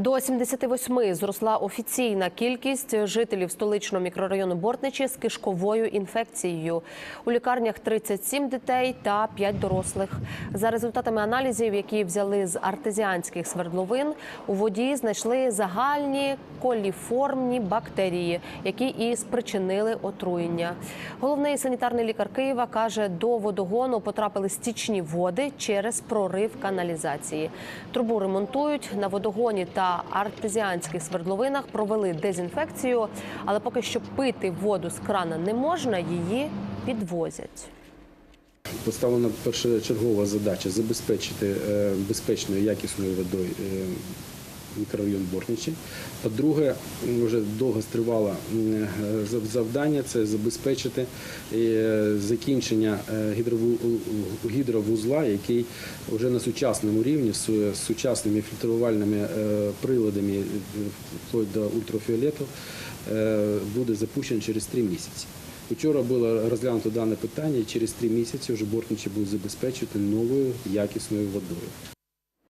До 78 зросла офіційна кількість жителів столичного мікрорайону Бортничі з кишковою інфекцією. У лікарнях 37 дітей та 5 дорослих. За результатами аналізів, які взяли з артезіанських свердловин, у воді знайшли загальні коліформні бактерії, які і спричинили отруєння. Головний санітарний лікар Києва каже, до водогону потрапили стічні води через прорив каналізації. Трубу ремонтують на водогоні та артезіанських свердловинах. Провели дезінфекцію, але поки що пити воду з крана не можна, її підвозять. Поставлена першочергова задача забезпечити е, безпечною якісною водою е, мікрорайон Бортничі. По-друге, вже довго стривало е, зав- завдання це забезпечити е, закінчення е, гідровузла, який вже на сучасному рівні з сучасними фільтрувальними приладами вплоть до ультрафіолету буде запущений через три місяці. Вчора було розглянуто дане питання, і через три місяці вже бортничі будуть забезпечувати новою якісною водою.